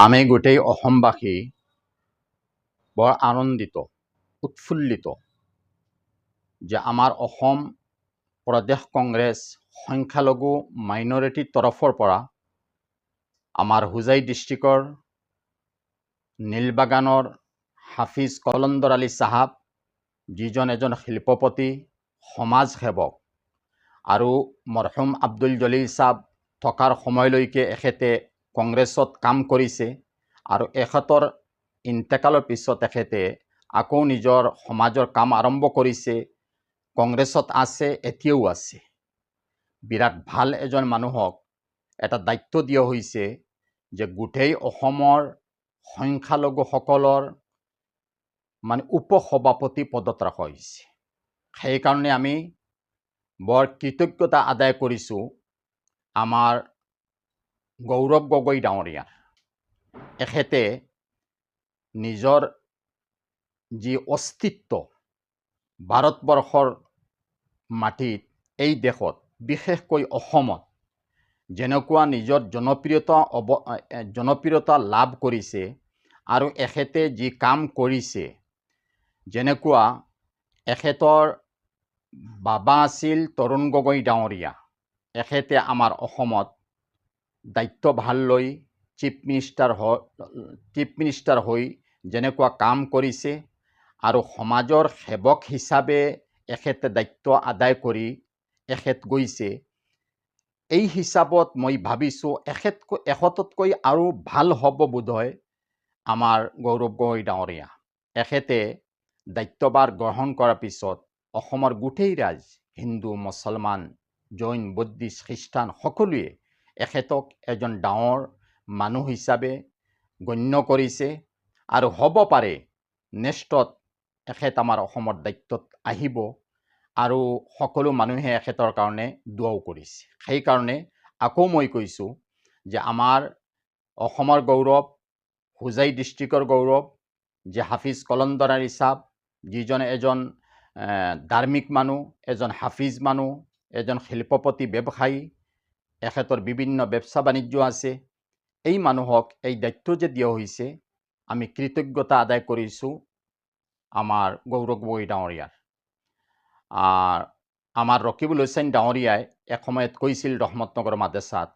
আমি গোটেই অসমবাসী বৰ আনন্দিত উৎফুল্লিত যে আমাৰ অসম প্ৰদেশ কংগ্ৰেছ সংখ্যালঘু মাইনৰিটিৰ তৰফৰ পৰা আমাৰ হোজাই ডিষ্ট্ৰিক্টৰ নীলবাগানৰ হাফিজ কলন্দৰ আলী চাহাব যিজন এজন শিল্পপতি সমাজ সেৱক আৰু মৰহুম আব্দুল জলিল চাহাব থকাৰ সময়লৈকে এখেতে কংগ্ৰেছত কাম কৰিছে আৰু এখেতৰ ইন্তেকালৰ পিছত তেখেতে আকৌ নিজৰ সমাজৰ কাম আৰম্ভ কৰিছে কংগ্ৰেছত আছে এতিয়াও আছে। বিৰাট ভাল এজন মানুহক এটা দায়িত্ব দিয়া হৈছে যে গোটেই অসমৰ সংখ্যালঘুসকলৰ মানে উপ সভাপতি পদত ৰখা হৈছে। সেইকাৰণে আমি বৰ কৃতজ্ঞতা আদায় কৰিছোঁ। আমাৰ গৌৰৱ গগৈ ডাঙৰীয়া এখেতে নিজৰ যি অস্তিত্ব ভাৰতবৰ্ষৰ মাটিত এই দেশত বিশেষকৈ অসমত যেনেকুৱা নিজৰ জনপ্ৰিয়তা অৱ জনপ্ৰিয়তা লাভ কৰিছে আৰু এখেতে যি কাম কৰিছে যেনেকুৱা এখেতৰ বাবা আছিল তৰুণ গগৈ ডাঙৰীয়া এখেতে আমাৰ অসমত দায়িত্ব ভাল লৈ চিফ মিনিষ্টাৰ হৈ চিফ মিনিষ্টাৰ হৈ যেনেকুৱা কাম কৰিছে আৰু সমাজৰ সেৱক হিচাপে এখেতে দায়িত্ব আদায় কৰি এখেত গৈছে এই হিচাপত মই ভাবিছোঁ এখেতকৈ এখেততকৈ আৰু ভাল হ'ব বোধহয় আমাৰ গৌৰৱ গগৈ ডাঙৰীয়া এখেতে দায়িত্বভাৰ গ্ৰহণ কৰাৰ পিছত অসমৰ গোটেই ৰাইজ হিন্দু মুছলমান জৈন বুদ্ধিষ্ট খ্ৰীষ্টান সকলোৱে এখেতক এজন ডাঙৰ মানুহ হিচাপে গণ্য কৰিছে আৰু হ'ব পাৰে নেক্সটত এখেত আমাৰ অসমৰ দায়িত্বত আহিব আৰু সকলো মানুহে এখেতৰ কাৰণে দুৱাও কৰিছে। সেইকাৰণে আকৌ মই কৈছোঁ যে আমাৰ অসমৰ গৌৰৱ হোজাই ডিষ্ট্ৰিক্টৰ গৌৰৱ যে হাফিজ কলন্দৰ আলী চাহাব যিজন এজন ধাৰ্মিক মানুহ এজন হাফিজ মানুহ এজন শিল্পপতি ব্যৱসায়ী এখেতৰ বিভিন্ন ব্যৱসা বাণিজ্য আছে। এই মানুহক এই দায়িত্ব যে দিয়া হৈছে আমি কৃতজ্ঞতা আদায় কৰিছোঁ আমাৰ গৌৰৱ গগৈ ডাঙৰীয়াৰ আমাৰ ৰকিবুল হুছেইন ডাঙৰীয়াই এসময়ত কৈছিল ৰহমতনগৰ মাদ্ৰাছাত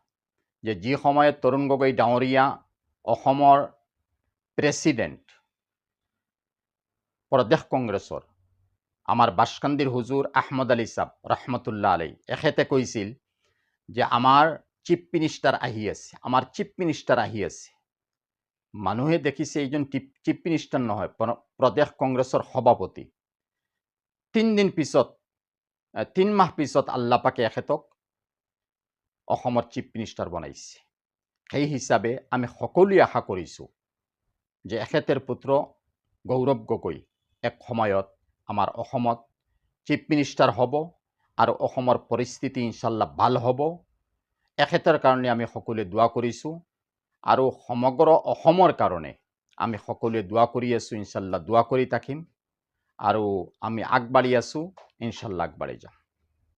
যে যি সময়ত তৰুণ গগৈ ডাঙৰীয়া অসমৰ প্ৰেচিডেণ্ট প্ৰদেশ কংগ্ৰেছৰ আমাৰ বাছকান্দিৰ হুজুৰ আহমদ আলী চাব ৰহমতুল্লাহ আলী এখেতে কৈছিল যে আমাৰ চিফ মিনিষ্টাৰ আহি আছে আমাৰ চিফ মিনিষ্টাৰ আহি আছে। মানুহে দেখিছে এইজন চিফ মিনিষ্টাৰ নহয় প্ৰদেশ কংগ্ৰেছৰ সভাপতি। তিনিদিন পিছত তিন মাহ পিছত আল্লাপাকে এখেতক অসমৰ চিফ মিনিষ্টাৰ বনাইছে। সেই হিচাপে আমি সকলোৱে আশা কৰিছোঁ যে এখেতৰ পুত্ৰ গৌৰৱ গগৈ এক সময়ত আমাৰ অসমত চিফ মিনিষ্টাৰ হ'ব। আৰু অসমৰ পৰিস্থিতি ইনশাল্লাহ ভাল হ'ব। এখেতৰ কাৰণে আমি সকলোৱে দোৱা কৰিছোঁ আৰু সমগ্ৰ অসমৰ কাৰণে আমি সকলোৱে দোৱা কৰি আছোঁ ইনশাল্লাহ দোৱা কৰি থাকিম আৰু আমি আগবাঢ়ি আছোঁ ইনশাল্লাহ আগবাঢ়ি যাম।